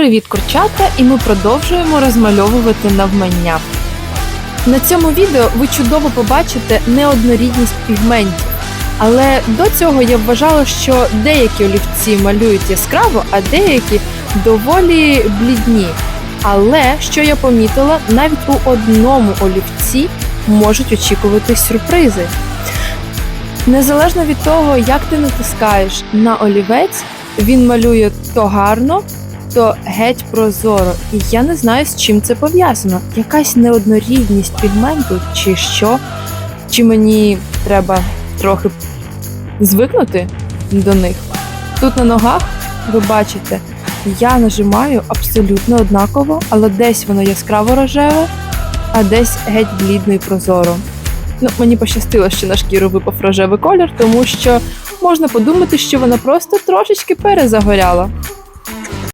Привіт, курчата! І ми продовжуємо розмальовувати навмання. На цьому відео ви чудово побачите неоднорідність пігментів. Але до цього я вважала, що деякі олівці малюють яскраво, а деякі доволі блідні. Але що я помітила, навіть у одному олівці можуть очікувати сюрпризи. Незалежно від того, як ти натискаєш на олівець, він малює то гарно, то геть прозоро. І я не знаю, з чим це пов'язано. Якась неоднорідність пігменту, чи що, чи мені треба трохи звикнути до них. Тут на ногах ви бачите, я нажимаю абсолютно однаково, але десь воно яскраво рожеве, а десь геть блідно і прозоро. Ну, мені пощастило, що на шкіру випав рожевий колір, тому що можна подумати, що вона просто трошечки перезагоряла.